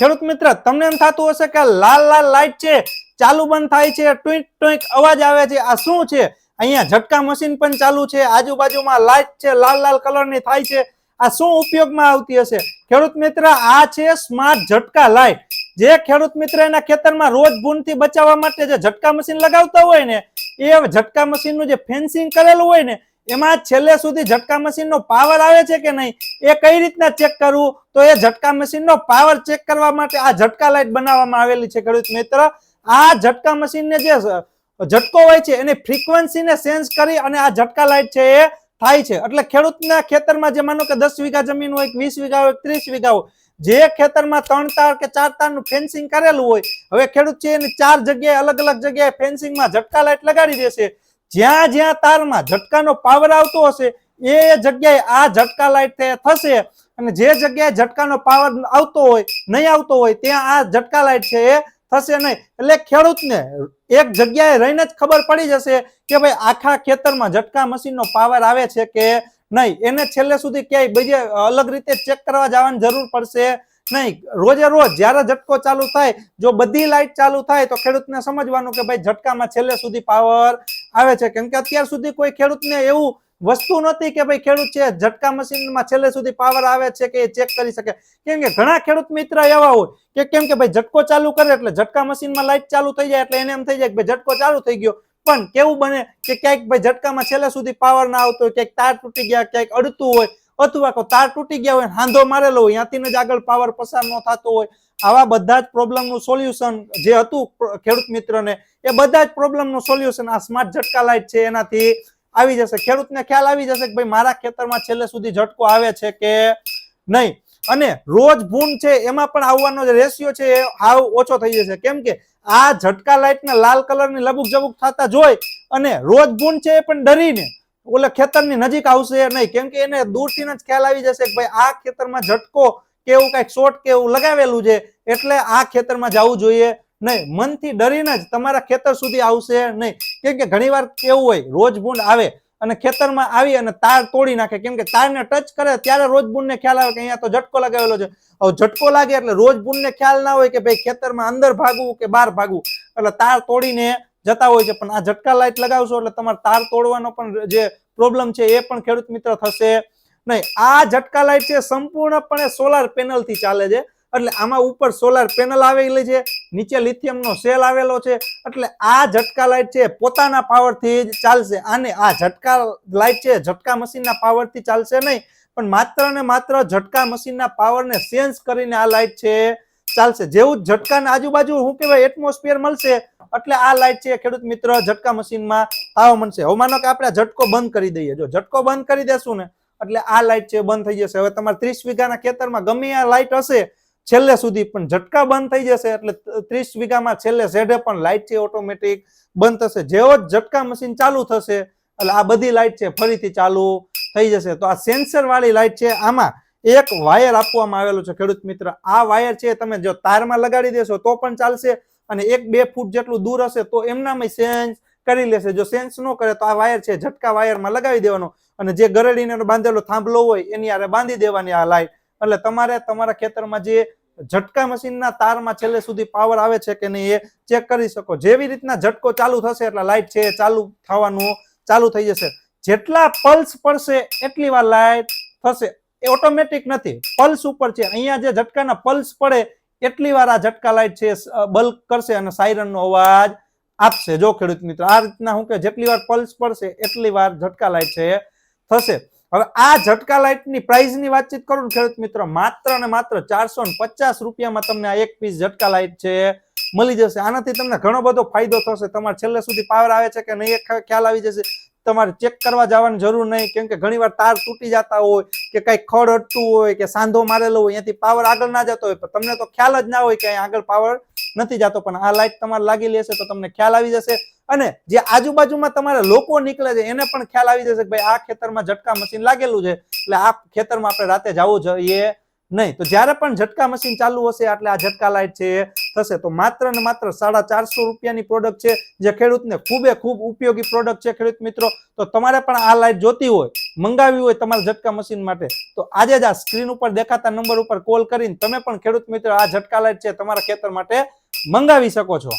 ખેડૂત મિત્ર, તમને એમ થતું હશે કે લાલ લાલ લાઇટ છે, ચાલુ બંધ થાય છે, ટુઈક ટુઈક અવાજ આવે છે, આ શું છે? અહીંયા ઝટકા મશીન પણ ચાલુ છે, આજુબાજુમાં લાઈટ છે, લાલ લાલ કલરની થાય છે, આ શું ઉપયોગમાં આવતી હશે? ખેડૂત મિત્ર, આ છે સ્માર્ટ ઝટકા લાઇટ જે ખેડૂત મિત્ર એના ખેતરમાં રોજ ભૂનથી બચાવવા માટે જે ઝટકા મશીન લગાવતા હોય ને, એ ઝટકા મશીનનું જે ફેન્સિંગ કરેલું હોય ને એમાં છેલ્લે સુધી ઝટકા મશીનનો પાવર આવે છે કે નહીં, એ કઈ રીતના ચેક કરવું? તો એ ઝટકા મશીનનો પાવર ચેક કરવા માટે આ ઝટકા લાઇટ બનાવવામાં આવેલી છે, ખેડૂત મિત્ર. આ ઝટકા મશીનને જે ઝટકો હોય છે, એની ફ્રીક્વન્સીને સેન્સ કરી અને આ ઝટકા લાઇટ છે એ થાય છે. એટલે ખેડૂતના ખેતરમાં જે માનો કે દસ વીઘા જમીન હોય, વીસ વીઘા હોય, ત્રીસ વીઘા હોય, જે ખેતરમાં ત્રણ તાર કે ચાર તારનું ફેન્સિંગ કરેલું હોય, હવે ખેડૂત છે એની ચાર જગ્યાએ અલગ અલગ જગ્યાએ ફેન્સિંગમાં ઝટકા લાઇટ લગાડી દેશે. જ્યાં જ્યાં તારમાં ઝટકાનો પાવર આવતો હશે, એ જગ્યાએ આ ઝટકા લાઈટ થશે. અને જે જગ્યાએ ઝટકાનો પાવર આવતો હોય, નહીં આવતો હોય, ત્યાં આ ઝટકા લાઈટ છે, એ થશે નહીં. એટલે ખેડૂતને એક જગ્યાએ રહીને જ ખબર પડી જશે કે ભાઈ આખા ખેતરમાં ઝટકા મશીનનો પાવર આવે છે કે નહીં. એને છેલ્લે સુધી ક્યાંય બીજે અલગ રીતે ચેક કરવા જવાની જરૂર પડશે નહીં. રોજે રોજ જ્યારે ઝટકો ચાલુ થાય, જો બધી લાઈટ ચાલુ થાય, તો ખેડૂતને સમજવાનું કે ભાઈ ઝટકામાં છેલ્લે સુધી પાવર આવે છે. કેમ કે અત્યાર સુધી કોઈ ખેડૂતને એવું વસ્તુ નથી કે ભાઈ ખેડૂત છે, ઝટકા મશીનમાં છેલ્લે સુધી પાવર આવે છે કે એ ચેક કરી શકે. કેમ કે ઘણા ખેડૂત મિત્ર એવા હોય કે કેમ કે ભાઈ ઝટકો ચાલુ કરે એટલે ઝટકા મશીનમાં લાઇટ ચાલુ થઈ જાય એટલે એને એમ થઈ જાય કે ભાઈ ઝટકો ચાલુ થઈ ગયો. પણ કેવું બને કે ક્યાંક ભાઈ ઝટકામાં છેલ્લે સુધી પાવર ના આવતો હોય, ક્યાંક તાર તૂટી ગયા, ક્યાંક અડતું હોય, અથવા તાર તૂટી ગયા હોય હાંધો મારેલો હોય ત્યાંથી જ આગળ પાવર પસાર ન થતો હોય. આવા બધા જ પ્રોબ્લેમનું સોલ્યુશન જે હતું ખેડૂત મિત્રને, એ બધા જ પ્રોબ્લેમનું સોલ્યુશન આ સ્માર્ટ ઝટકા લાઈટ છે, એનાથી આવી જશે. ખેડૂતને ખ્યાલ આવી જશે કે ભાઈ મારા ખેતરમાં છેલ્લે સુધી ઝટકો આવે છે કે નહીં? અને રોજ ભૂન છે, એમાં પણ આવવાનો જે રેશિયો છે, એ હાવ ઓછો થઈ જશે. કેમ કે આ ઝટકા લાઈટને લાલ કલરની લબુક જબુક થતા જોઈ અને રોજ ભૂન છે એ પણ ડરીને, ઓલે ખેતરની નજીક આવશે નહીં. કેમ કે એને દૂરથી જ ખ્યાલ આવી જશે કે ભાઈ આ ખેતરમાં ઝટકો કે એવું કંઈક શોર્ટ કે એવું લગાવેલું છે, એટલે આ ખેતરમાં જવું જોઈએ. નહીં, મનથી ડરીને જ તમારા ખેતર સુધી આવશે નહીં. કેમ કે ઘણીવાર કેવું હોય, રોજ ભૂંડ આવે અને ખેતરમાં આવી અને તાર તોડી નાખે. કેમ કે તારને ટચ કરે ત્યારે રોજ ખ્યાલ આવે કે અહીંયા તો ઝટકો લગાવેલો છે. હવે ઝટકો લાગે એટલે રોજ બુનને ખ્યાલ ના હોય કે ભાઈ ખેતરમાં અંદર ભાગવું કે બહાર ભાગવું. એટલે તાર તોડીને જતા હોય છે, પણ આ ઝટકા લાઇટ લગાવશો એટલે તમારે તાર તોડવાનો પણ જે પ્રોબ્લેમ છે એ પણ ખેડૂત મિત્ર થશે. નહીં, આ ઝટકા લાઈટ છે સંપૂર્ણપણે સોલાર પેનલથી ચાલે છે. એટલે આમાં ઉપર સોલાર પેનલ આવેલી છે, નીચે લિથિયમનો સેલ આવેલો છે. એટલે આ ઝટકા લાઈટ છે પોતાના પાવરથી જ ચાલશે. આને આ ઝટકા લાઈટ છે ઝટકા મશીનના પાવરથી ચાલશે નહીં. પણ માત્ર ને માત્ર ઝટકા મશીનના પાવરને સેન્સ કરીને આ લાઈટ છે ચાલશે. જેવું ઝટકાના આજુબાજુ શું કહેવાય એટમોસ્ફિયર મળશે, એટલે આ લાઈટ છે ખેડૂત મિત્ર ઝટકા મશીનમાં તાવ મળશે. હવે માનો કે આપણે ઝટકો બંધ કરી દઈએ. જો ઝટકો બંધ કરી દેશું ને એટલે આ લાઇટ છે બંધ થઈ જશે. હવે તમારે ત્રીસ વીઘાના ખેતરમાં ગમે આ લાઇટ હશે, છેલ્લે સુધી પણ ઝટકા બંધ થઈ જશે. એટલે ત્રીસ વીઘામાં છેલ્લે ઝેડે પણ લાઇટ છે ઓટોમેટિક બંધ થશે. જેવો જ ઝટકા મશીન ચાલુ થશે, એટલે આ બધી લાઇટ છે ફરીથી ચાલુ થઈ જશે. તો આ સેન્સર વાળી લાઇટ છે, આમાં એક વાયર આપવામાં આવેલો છે, ખેડૂત મિત્ર. આ વાયર છે તમે જો તારમાં લગાડી દેશો તો પણ ચાલશે અને એક બે ફૂટ જેટલું દૂર હશે તો એમનામાં સેન્સ કરી લેશે. જો સેન્સ ન કરે તો આ વાયર છે, ઝટકા વાયરમાં લગાવી દેવાનો. અને જે ગરડીને બાંધેલો થાંભલો હોય, એની આરે બાંધી દેવાની આ લાઈટ એટલે તમારે તમારા ખેતરમાં જે ઝટકા મશીનના તારમાં છેલ્લે સુધી પાવર આવે છે કે નહીં એ ચેક કરી શકો. જેવી રીતના ઝટકો ચાલુ થશે, એટલે લાઈટ છે ચાલુ થવાનું, ચાલુ થઈ જશે. જેટલા પલ્સ પડશે, એટલી વાર લાઈટ થશે. એ ઓટોમેટિક નથી. પલ્સ ઉપર છે. અહીંયા જે ઝટકાના પલ્સ પડે, એટલી વાર આ ઝટકા લાઈટ છે બલ્ક કરશે અને સાયરનનો અવાજ આપશે. જો ખેડૂત મિત્રો, આ રીતના હું કે જેટલી વાર પલ્સ પડશે, એટલી વાર ઝટકા લાઈટ છે થશે. હવે આ ઝટકા લાઈટની પ્રાઇસની વાતચીત કરું ખેડૂત મિત્રો, માત્ર ને માત્ર ચારસો ને પચાસ રૂપિયામાં તમને આ એક પીસ ઝટકા લાઈટ છે મળી જશે. આનાથી તમને ઘણો બધો ફાયદો થશે. તમારે છેલ્લે સુધી પાવર આવે છે કે નહીં એ ખ્યાલ આવી જશે. તમારે ચેક કરવા જવાની જરૂર નહીં, કેમ કે ઘણીવાર તાર તૂટી જતા હોય કે કઈ ખડ અટતું હોય કે સાંધો મારેલો હોય અહીંયાથી પાવર આગળ ના જતો હોય. પણ તમને તો ખ્યાલ જ ના હોય કે આગળ પાવર નથી જતો, પણ આ લાઈટ તમારે લાગી લેશે તો તમને ખ્યાલ આવી જશે. અને જે આજુબાજુમાં તમારા લોકો નીકળે છે, એને પણ ખ્યાલ આવી જશે કે ભાઈ આ ખેતરમાં ઝટકા મશીન લાગેલું છે. એટલે આ ખેતરમાં આપણે રાતે જવું જોઈએ નહીં. તો જ્યારે પણ ઝટકા મશીન ચાલુ હશે, એટલે આ ઝટકા લાઈટ છે થશે. તો માત્ર ને માત્ર સાડા ચારસો રૂપિયાની પ્રોડક્ટ છે, જે ખેડૂતને ખૂબે ખૂબ ઉપયોગી પ્રોડક્ટ છે ખેડૂત મિત્રો. તો તમારે પણ આ લાઇટ જોતી હોય, મંગાવી હોય તમારા ઝટકા મશીન માટે, તો આજે જ આ સ્ક્રીન ઉપર દેખાતા નંબર ઉપર કોલ કરીને તમે પણ ખેડૂત મિત્રો આ ઝટકા લાઇટ છે તમારા ખેતર માટે મંગાવી શકો છો.